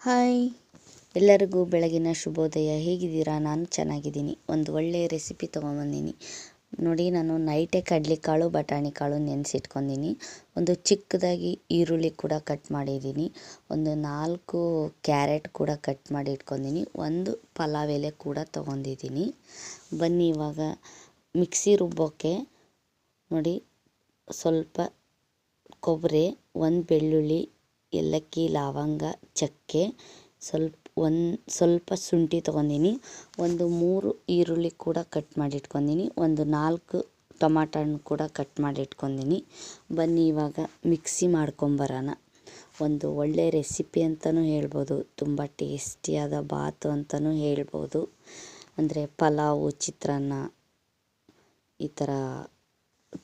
Hi. ಎಲ್ಲರಿಗೂ ಬೆಳಗಿನ ಶುಭೋದಯ. ಹೇಗಿದ್ದೀರಾ? ನಾನು ಚೆನ್ನಾಗಿದ್ದೀನಿ. ಒಂದು ಒಳ್ಳೆಯ ರೆಸಿಪಿ ತೊಗೊಂಬಂದೀನಿ. ನೋಡಿ, ನಾನು ನೈಟೇ ಕಡಲೆಕಾಳು ಬಟಾಣಿ ಕಾಳು ನೆನೆಸಿಟ್ಕೊಂಡಿನಿ. ಒಂದು ಚಿಕ್ಕದಾಗಿ ಈರುಳ್ಳಿ ಕೂಡ ಕಟ್ ಮಾಡಿದ್ದೀನಿ. ಒಂದು ನಾಲ್ಕು ಕ್ಯಾರೆಟ್ ಕೂಡ ಕಟ್ ಮಾಡಿ ಇಟ್ಕೊಂಡಿನಿ ಒಂದು ಪಲಾವ್ ಎಲೆ ಕೂಡ ತೊಗೊಂಡಿದ್ದೀನಿ. ಬನ್ನಿ, ಇವಾಗ ಮಿಕ್ಸಿ ರುಬ್ಬೋಕ್ಕೆ ನೋಡಿ, ಸ್ವಲ್ಪ ಕೊಬ್ಬರಿ, ಒಂದು ಬೆಳ್ಳುಳ್ಳಿ ಏಲಕ್ಕಿ, ಲವಂಗ, ಚಕ್ಕೆ, ಸ್ವಲ್ಪ ಒಂದು, ಸ್ವಲ್ಪ ಶುಂಠಿ ತೊಗೊಂಡಿನಿ. ಒಂದು ಮೂರು ಈರುಳ್ಳಿ ಕೂಡ ಕಟ್ ಮಾಡಿ ಇಟ್ಕೊಂಡೀನಿ ಒಂದು ನಾಲ್ಕು ಟೊಮಾಟ ಹಣ್ಣು ಕೂಡ ಕಟ್ ಮಾಡಿ ಇಟ್ಕೊಂಡಿನಿ ಬನ್ನಿ ಇವಾಗ ಮಿಕ್ಸಿ ಮಾಡ್ಕೊಂಬರೋಣ ಒಂದು ಒಳ್ಳೆ ರೆಸಿಪಿ ಅಂತಲೂ ಹೇಳ್ಬೋದು. ತುಂಬ ಟೇಸ್ಟಿಯಾದ ಬಾತು ಅಂತಲೂ ಹೇಳ್ಬೋದು. ಅಂದರೆ ಪಲಾವು, ಚಿತ್ರಾನ್ನ ಈ ಥರ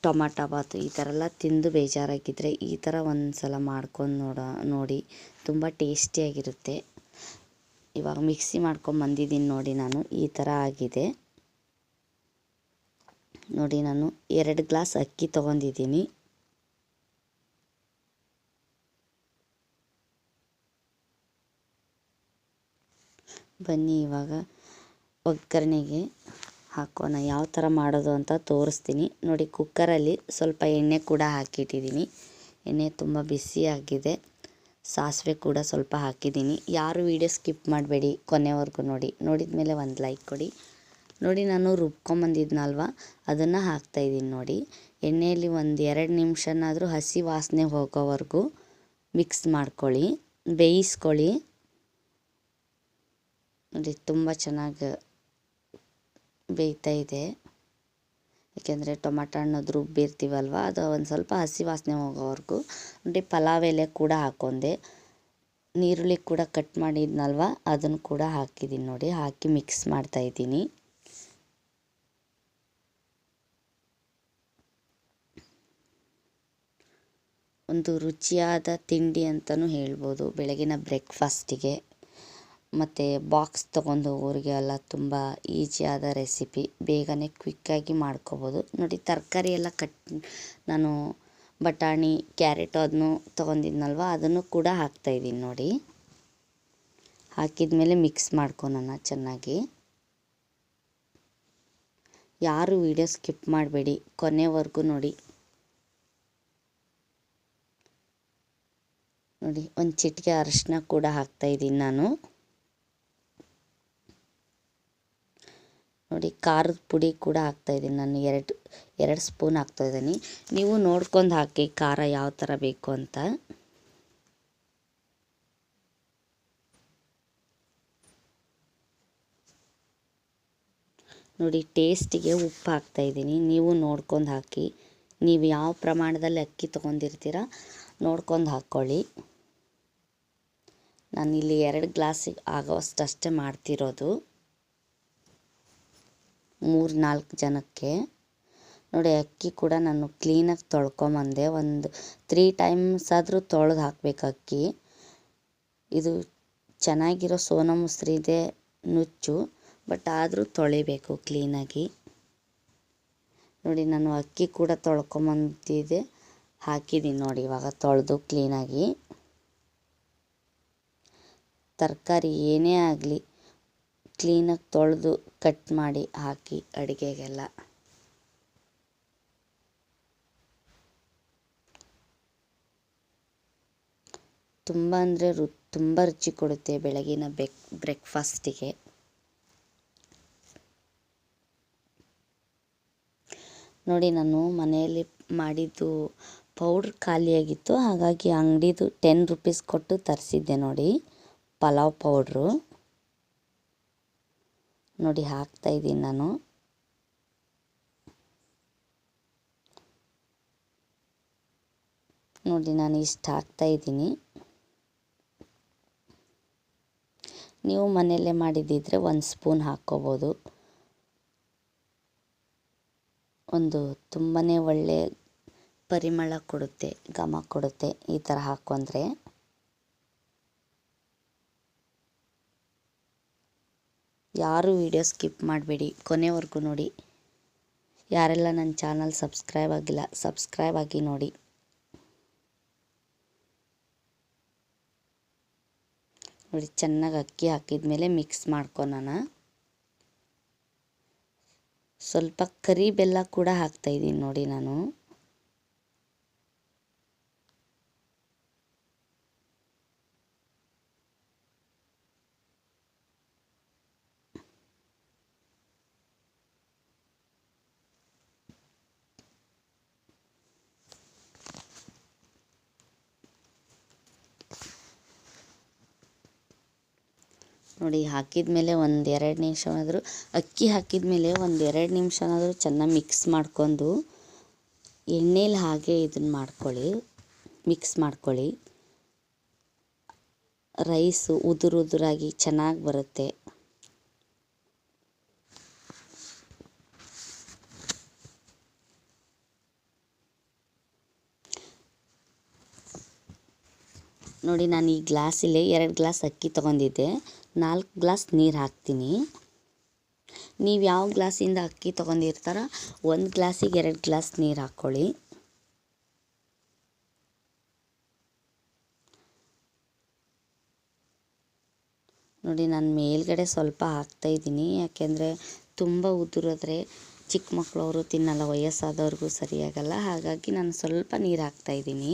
ಟೊಮಾಟೊ ಬಾತು ಈ ಥರ ಎಲ್ಲ ತಿಂದು ಬೇಜಾರಾಗಿದ್ದರೆ ಈ ಥರ ಒಂದು ಸಲ ಮಾಡ್ಕೊಂಡು ನೋಡೋ, ನೋಡಿ. ತುಂಬ ಟೇಸ್ಟಿಯಾಗಿರುತ್ತೆ ಇವಾಗ ಮಿಕ್ಸಿ ಮಾಡ್ಕೊಂಡು ಬಂದಿದ್ದೀನಿ ನೋಡಿ ನಾನು, ಈ ಥರ ಆಗಿದೆ. ನೋಡಿ ನಾನು ಎರಡು ಗ್ಲಾಸ್ ಅಕ್ಕಿ ತೊಗೊಂಡಿದ್ದೀನಿ. ಬನ್ನಿ ಇವಾಗ ಒಗ್ಗರಣೆಗೆ. ಹಾಕೋಣ. ಯಾವ ಥರ ಮಾಡೋದು ಅಂತ ತೋರಿಸ್ತೀನಿ. ನೋಡಿ, ಕುಕ್ಕರಲ್ಲಿ ಸ್ವಲ್ಪ ಎಣ್ಣೆ ಕೂಡ ಹಾಕಿಟ್ಟಿದ್ದೀನಿ. ಎಣ್ಣೆ ತುಂಬ ಬಿಸಿಯಾಗಿದೆ ಸಾಸಿವೆ ಕೂಡ ಸ್ವಲ್ಪ ಹಾಕಿದ್ದೀನಿ. ಯಾರು ವೀಡಿಯೋ ಸ್ಕಿಪ್ ಮಾಡಬೇಡಿ ಕೊನೆವರೆಗೂ ನೋಡಿ. ನೋಡಿದ ಮೇಲೆ ಒಂದು ಲೈಕ್ ಕೊಡಿ. ನೋಡಿ, ನಾನು ರುಬ್ಕೊಂಬಂದಿದ್ನಲ್ವ? ಅದನ್ನು ಹಾಕ್ತಾಯಿದ್ದೀನಿ ನೋಡಿ. ಎಣ್ಣೆಯಲ್ಲಿ ಒಂದು ಎರಡು ನಿಮಿಷನಾದರೂ ಹಸಿ ವಾಸನೆ ಹೋಗೋವರೆಗೂ ಮಿಕ್ಸ್ ಮಾಡ್ಕೊಳ್ಳಿ. ಬೇಯಿಸ್ಕೊಳ್ಳಿ. ನೋಡಿ, ತುಂಬ ಚೆನ್ನಾಗಿ ಬೇಯ್ತಾ ಇದೆ. ಏಕೆಂದರೆ ಟೊಮಾಟೊ ಹಣ್ಣದು ರುಬ್ಬಿರ್ತೀವಲ್ವ ಅದು ಒಂದು ಸ್ವಲ್ಪ ಹಸಿ ವಾಸನೆ ಹೋಗೋವರೆಗೂ. ನೋಡಿ, ಪಲಾವ್ ಎಲೆ ಕೂಡ ಹಾಕೊಂಡೆ. ನೀರುಳ್ಳಿ ಕೂಡ ಕಟ್ ಮಾಡಿದ್ನಲ್ವ, ಅದನ್ನು ಕೂಡ ಹಾಕಿದ್ದೀನಿ ನೋಡಿ, ಹಾಕಿ ಮಿಕ್ಸ್ ಮಾಡ್ತಾಯಿದ್ದೀನಿ ಒಂದು ರುಚಿಯಾದ ತಿಂಡಿ ಅಂತಲೂ ಹೇಳ್ಬೋದು, ಬೆಳಗಿನ ಬ್ರೇಕ್ಫಾಸ್ಟಿಗೆ ಮತ್ತು ಬಾಕ್ಸ್ ತಗೊಂಡು ಹೋಗೋರಿಗೆ ಎಲ್ಲ ತುಂಬ ಈಸಿಯಾದ ರೆಸಿಪಿ ಬೇಗನೆ ಕ್ವಿಕ್ಕಾಗಿ ಮಾಡ್ಕೋಬೋದು. ನೋಡಿ, ತರಕಾರಿ ಎಲ್ಲ ಕಟ್, ನಾನು ಬಟಾಣಿ ಕ್ಯಾರೆಟ್ ಅದನ್ನು ತೊಗೊಂಡಿದ್ನಲ್ವ? ಅದನ್ನು ಕೂಡ ಹಾಕ್ತಾಯಿದ್ದೀನಿ ನೋಡಿ. ಹಾಕಿದ ಮೇಲೆ ಮಿಕ್ಸ್ ಮಾಡ್ಕೊಳೋಣ ಚೆನ್ನಾಗಿ. ಯಾರು ವಿಡಿಯೋ ಸ್ಕಿಪ್ ಮಾಡಬೇಡಿ, ಕೊನೆವರೆಗೂ ನೋಡಿ. ನೋಡಿ, ಒಂದು ಚಿಟಿಕೆ ಅರಿಶಿನ ಕೂಡ ಹಾಕ್ತಾಯಿದ್ದೀನಿ ನಾನು. ನೋಡಿ ಖಾರದ ಪುಡಿ ಕೂಡ ಹಾಕ್ತಾಯಿದ್ದೀನಿ ನಾನು ಎರಡು ಎರಡು ಸ್ಪೂನ್ ಹಾಕ್ತಾಯಿದ್ದೀನಿ ನೀವು ನೋಡ್ಕೊಂಡು ಹಾಕಿ ಖಾರ ಯಾವ ಥರ ಬೇಕು ಅಂತ. ನೋಡಿ ಟೇಸ್ಟಿಗೆ ಉಪ್ಪು ಹಾಕ್ತಾಯಿದ್ದೀನಿ ನೀವು ನೋಡ್ಕೊಂಡು ಹಾಕಿ. ನೀವು ಯಾವ ಪ್ರಮಾಣದಲ್ಲಿ ಅಕ್ಕಿ ತೊಗೊಂಡಿರ್ತೀರ ನೋಡ್ಕೊಂಡು ಹಾಕ್ಕೊಳ್ಳಿ ನಾನಿಲ್ಲಿ ಎರಡು ಗ್ಲಾಸಿಗೆ ಆಗೋವಷ್ಟಷ್ಟೇ ಮಾಡ್ತಿರೋದು. ಮೂರು ನಾಲ್ಕು ಜನಕ್ಕೆ. ನೋಡಿ, ಅಕ್ಕಿ ಕೂಡ ನಾನು ಕ್ಲೀನಾಗಿ ತೊಳ್ಕೊಂಬಂದೆ. ಒಂದು ತ್ರೀ ಟೈಮ್ಸ್ ಆದರೂ ತೊಳೆದು ಹಾಕ್ಬೇಕು ಅಕ್ಕಿ. ಇದು ಚೆನ್ನಾಗಿರೋ ಸೋನಾ ಮುಸ್ರಿದೆ ನುಚ್ಚು ಬಟ್ ಆದರೂ ತೊಳಿಬೇಕು ಕ್ಲೀನಾಗಿ ನೋಡಿ, ನಾನು ಅಕ್ಕಿ ಕೂಡ ತೊಳ್ಕೊಂಬಂದಿದ್ದೆ ಹಾಕಿದ್ದೀನಿ ನೋಡಿ, ಇವಾಗ ತೊಳೆದು ಕ್ಲೀನಾಗಿ ತರಕಾರಿ ಏನೇ ಆಗಲಿ. ಕ್ಲೀನಾಗಿ ತೊಳೆದು ಕಟ್ ಮಾಡಿ ಹಾಕಿ ಅಡುಗೆಗೆಲ್ಲ. ತುಂಬ ಅಂದರೆ ರು, ತುಂಬ ರುಚಿ ಕೊಡುತ್ತೆ ಬೆಳಗಿನ ಬೆಕ್ ಬ್ರೇಕ್ಫಾಸ್ಟಿಗೆ ನೋಡಿ ನಾನು ಮನೆಯಲ್ಲಿ ಮಾಡಿದ್ದು ಪೌಡ್ರ್ ಖಾಲಿಯಾಗಿತ್ತು, ಹಾಗಾಗಿ ಅಂಗಡಿದು ಟೆನ್ ರುಪೀಸ್ ಕೊಟ್ಟು ತರಿಸಿದ್ದೆ ನೋಡಿ, ಪಲಾವ್ ಪೌಡ್ರು ನೋಡಿ ಹಾಕ್ತಾಯಿದ್ದೀನಿ ನಾನು. ನೋಡಿ ನಾನು ಇಷ್ಟು ಹಾಕ್ತಾಯಿದ್ದೀನಿ ನೀವು ಮನೆಯಲ್ಲೇ ಮಾಡಿದ್ದಿದ್ರೆ ಒಂದು ಸ್ಪೂನ್ ಹಾಕ್ಕೋಬೋದು. ಒಂದು ತುಂಬಾ ಒಳ್ಳೆ ಪರಿಮಳ ಕೊಡುತ್ತೆ, ಘಮ ಕೊಡುತ್ತೆ ಈ ಥರ ಹಾಕ್ಕೊಂಡ್ರೆ ಯಾರು ವಿಡಿಯೋ ಸ್ಕಿಪ್ ಮಾಡಬೇಡಿ. ಕೊನೆವರೆಗೂ ನೋಡಿ. ಯಾರೆಲ್ಲ ನನ್ನ ಚಾನಲ್ ಸಬ್ಸ್ಕ್ರೈಬ್ ಆಗಿಲ್ಲ ಸಬ್ಸ್ಕ್ರೈಬ್ ಆಗಿ ನೋಡಿ. ನೋಡಿ, ಚೆನ್ನಾಗಿ ಅಕ್ಕಿ ಹಾಕಿದ ಮೇಲೆ ಮಿಕ್ಸ್ ಮಾಡ್ಕೊಳೋಣ ಸ್ವಲ್ಪ ಕರಿ ಬೆಲ್ಲ ಕೂಡ ಹಾಕ್ತಾಯಿದ್ದೀನಿ ನೋಡಿ ನಾನು. ನೋಡಿ, ಹಾಕಿದ ಮೇಲೆ ಒಂದು ಎರಡು ನಿಮಿಷವಾದರೂ ಅಕ್ಕಿ ಹಾಕಿದ ಮೇಲೆ ಒಂದು ಎರಡು ನಿಮಿಷನಾದರೂ ಚೆನ್ನಾಗಿ ಮಿಕ್ಸ್ ಮಾಡ್ಕೊಂಡು, ಎಣ್ಣೆಲಿ ಹಾಗೆ ಇದನ್ನು ಮಾಡ್ಕೊಳ್ಳಿ ಮಿಕ್ಸ್ ಮಾಡ್ಕೊಳ್ಳಿ. ರೈಸು ಉದುರು ಉದುರಾಗಿ ಚೆನ್ನಾಗಿ ಬರುತ್ತೆ. ನೋಡಿ, ನಾನು ಈ ಗ್ಲಾಸಲ್ಲಿ ಎರಡು ಗ್ಲಾಸ್ ಅಕ್ಕಿ ತೊಗೊಂಡಿದ್ದೆ. ನಾಲ್ಕು ಗ್ಲಾಸ್ ನೀರು ಹಾಕ್ತೀನಿ. ನೀವು ಯಾವ ಗ್ಲಾಸಿಂದ ಅಕ್ಕಿ ತೊಗೊಂಡಿರ್ತಾರ, ಒಂದು ಗ್ಲಾಸಿಗೆ ಎರಡು ಗ್ಲಾಸ್ ನೀರು ಹಾಕ್ಕೊಳ್ಳಿ ನೋಡಿ, ನಾನು ಮೇಲ್ಗಡೆ ಸ್ವಲ್ಪ ಹಾಕ್ತಾಯಿದ್ದೀನಿ ಯಾಕೆಂದರೆ ತುಂಬ ಉದುರಿದ್ರೆ ಚಿಕ್ಕ ಮಕ್ಕಳವರು ತಿನ್ನಲ್ಲ, ವಯಸ್ಸಾದವ್ರಿಗೂ ಸರಿಯಾಗಲ್ಲ. ಹಾಗಾಗಿ ನಾನು ಸ್ವಲ್ಪ ನೀರು ಹಾಕ್ತಾಯಿದ್ದೀನಿ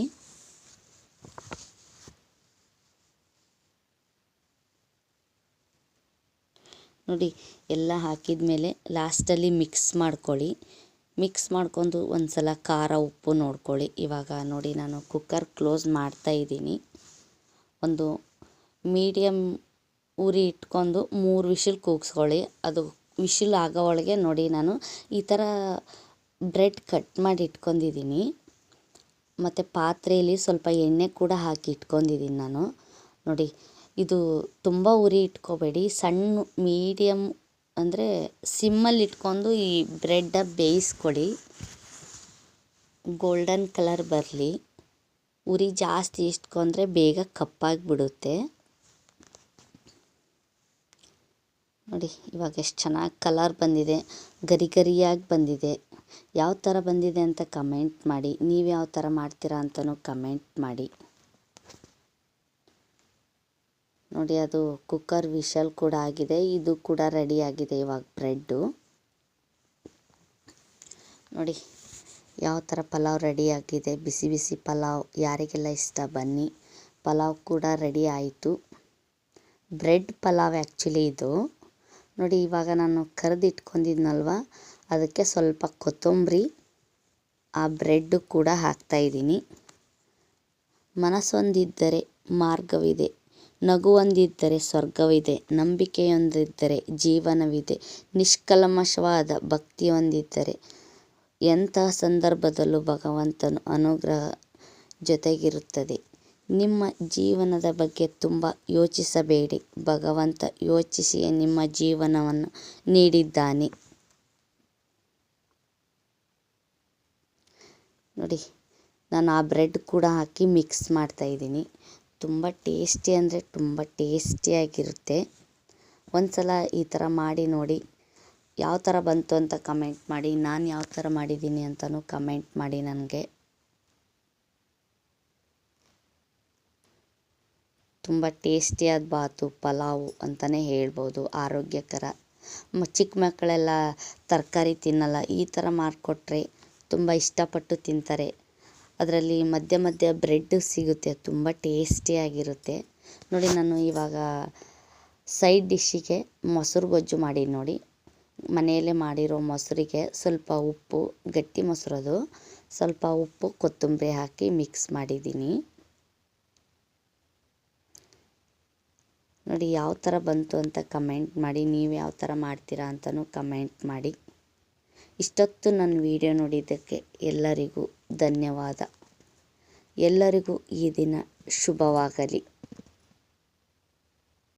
ನೋಡಿ, ಎಲ್ಲ ಹಾಕಿದ ಮೇಲೆ ಲಾಸ್ಟಲ್ಲಿ ಮಿಕ್ಸ್ ಮಾಡ್ಕೊಳ್ಳಿ. ಮಿಕ್ಸ್ ಮಾಡ್ಕೊಂಡು ಒಂದು ಸಲ ಖಾರ ಉಪ್ಪು ನೋಡ್ಕೊಳ್ಳಿ. ಇವಾಗ ನೋಡಿ, ನಾನು ಕುಕ್ಕರ್ ಕ್ಲೋಸ್ ಮಾಡ್ತಾ ಇದ್ದೀನಿ. ಒಂದು ಮೀಡಿಯಮ್ ಉರಿ ಇಟ್ಕೊಂಡು ಮೂರು ವಿಷಿಲ್ ಕೂಗಿಸ್ಕೊಳ್ಳಿ. ಅದು ವಿಷಿಲ್ ಆಗೋ ಒಳಗೆ ನೋಡಿ, ನಾನು ಈ ಥರ ಬ್ರೆಡ್ ಕಟ್ ಮಾಡಿ ಇಟ್ಕೊಂಡಿದ್ದೀನಿ. ಮತ್ತು ಪಾತ್ರೆಯಲ್ಲಿ ಸ್ವಲ್ಪ ಎಣ್ಣೆ ಕೂಡ ಹಾಕಿ ಇಟ್ಕೊಂಡಿದ್ದೀನಿ ನಾನು. ನೋಡಿ ಇದು ತುಂಬ ಉರಿ ಇಟ್ಕೋಬೇಡಿ. ಸಣ್ಣ ಮೀಡಿಯಮ್ ಅಂದರೆ ಸಿಮ್ಮಲ್ಲಿ ಇಟ್ಕೊಂಡು ಈ ಬ್ರೆಡ್ಡ ಬೇಯಿಸ್ಕೊಡಿ. ಗೋಲ್ಡನ್ ಕಲರ್ ಬರಲಿ. ಉರಿ ಜಾಸ್ತಿ ಇಟ್ಕೊಂಡ್ರೆ ಬೇಗ ಕಪ್ಪಾಗಿಬಿಡುತ್ತೆ. ನೋಡಿ, ಇವಾಗ ಎಷ್ಟು ಚೆನ್ನಾಗಿ ಕಲರ್ ಬಂದಿದೆ. ಗರಿ ಗರಿಯಾಗಿ ಬಂದಿದೆ. ಯಾವ ಥರ ಬಂದಿದೆ ಅಂತ ಕಮೆಂಟ್ ಮಾಡಿ. ನೀವು ಯಾವ ಥರ ಮಾಡ್ತೀರಾ ಅಂತಲೂ ಕಮೆಂಟ್ ಮಾಡಿ. ನೋಡಿ ಅದು ಕುಕ್ಕರ್ ವಿಷಲ್ ಕೂಡ ಆಗಿದೆ. ಇದು ಕೂಡ ರೆಡಿ ಆಗಿದೆ ಇವಾಗ ಬ್ರೆಡ್ಡು ನೋಡಿ ಯಾವ ಥರ ಪಲಾವ್ ರೆಡಿ ಆಗಿದೆ. ಬಿಸಿ ಬಿಸಿ ಪಲಾವ್ ಯಾರಿಗೆಲ್ಲ ಇಷ್ಟ ಬನ್ನಿ. ಪಲಾವ್ ಕೂಡ ರೆಡಿ ಆಯಿತು. ಬ್ರೆಡ್ ಪಲಾವ್ ಆ್ಯಕ್ಚುಲಿ ಇದು. ನೋಡಿ ಇವಾಗ ನಾನು ಕರೆದು ಇಟ್ಕೊಂಡಿದ್ನಲ್ವ ಅದಕ್ಕೆ ಸ್ವಲ್ಪ ಕೊತ್ತಂಬರಿ, ಆ ಬ್ರೆಡ್ಡು ಕೂಡ ಹಾಕ್ತಾಯಿದ್ದೀನಿ ಮನಸ್ಸೊಂದಿದ್ದರೆ ಮಾರ್ಗವಿದೆ. ನಗುವೊಂದಿದ್ದರೆ ಸ್ವರ್ಗವಿದೆ, ನಂಬಿಕೆಯೊಂದಿದ್ದರೆ ಜೀವನವಿದೆ, ನಿಷ್ಕಲ್ಮಶವಾದ ಭಕ್ತಿಯೊಂದಿದ್ದರೆ ಎಂತಹ ಸಂದರ್ಭದಲ್ಲೂ ಭಗವಂತನು ಅನುಗ್ರಹ ಜೊತೆಗಿರುತ್ತದೆ. ನಿಮ್ಮ ಜೀವನದ ಬಗ್ಗೆ ತುಂಬ ಯೋಚಿಸಬೇಡಿ, ಭಗವಂತ ಯೋಚಿಸಿಯೇ ನಿಮ್ಮ ಜೀವನವನ್ನು ನೀಡಿದ್ದಾನೆ. ನೋಡಿ, ನಾನು ಆ ಬ್ರೆಡ್ ಕೂಡ ಹಾಕಿ ಮಿಕ್ಸ್ ಮಾಡ್ತಾಯಿದ್ದೀನಿ ತುಂಬ ಟೇಸ್ಟಿ ಅಂದರೆ ತುಂಬ ಟೇಸ್ಟಿಯಾಗಿರುತ್ತೆ. ಒಂದು ಸಲ ಈ ಥರ ಮಾಡಿ ನೋಡಿ. ಯಾವ ಥರ ಬಂತು ಅಂತ ಕಮೆಂಟ್ ಮಾಡಿ. ನಾನು ಯಾವ ಥರ ಮಾಡಿದ್ದೀನಿ ಅಂತಲೂ ಕಮೆಂಟ್ ಮಾಡಿ ನನಗೆ. ತುಂಬ ಟೇಸ್ಟಿಯಾದ ಬಾತು, ಪಲಾವು ಅಂತಲೇ ಹೇಳ್ಬೋದು. ಆರೋಗ್ಯಕರ. ಚಿಕ್ಕ ಮಕ್ಕಳೆಲ್ಲ ತರಕಾರಿ ತಿನ್ನಲ್ಲ. ಈ ಥರ ಮಾಡಿಕೊಟ್ರೆ ತುಂಬ ಇಷ್ಟಪಟ್ಟು ತಿಂತಾರೆ. ಅದರಲ್ಲಿ ಮಧ್ಯ ಮಧ್ಯ ಬ್ರೆಡ್ ಸಿಗುತ್ತೆ ತುಂಬ ಟೇಸ್ಟಿಯಾಗಿರುತ್ತೆ ನೋಡಿ, ನಾನು ಇವಾಗ ಸೈಡ್ ಡಿಶ್ಶಿಗೆ ಮೊಸರು ಗೊಜ್ಜು ಮಾಡಿ, ನೋಡಿ. ಮನೆಯಲ್ಲೇ ಮಾಡಿರೋ ಮೊಸರಿಗೆ ಸ್ವಲ್ಪ ಉಪ್ಪು, ಗಟ್ಟಿ ಮೊಸರದು ಸ್ವಲ್ಪ ಉಪ್ಪು, ಕೊತ್ತಂಬರಿ ಹಾಕಿ ಮಿಕ್ಸ್ ಮಾಡಿದ್ದೀನಿ. ನೋಡಿ, ಯಾವ ಥರ ಬಂತು ಅಂತ ಕಮೆಂಟ್ ಮಾಡಿ, ನೀವು ಯಾವ ಥರ ಮಾಡ್ತೀರಾ ಅಂತಲೂ ಕಮೆಂಟ್ ಮಾಡಿ. ಇಷ್ಟೊತ್ತು ನನ್ನ ವಿಡಿಯೋ ನೋಡಿದ್ದಕ್ಕೆ ಎಲ್ಲರಿಗೂ ಧನ್ಯವಾದ. ಎಲ್ಲರಿಗೂ ಈ ದಿನ ಶುಭವಾಗಲಿ.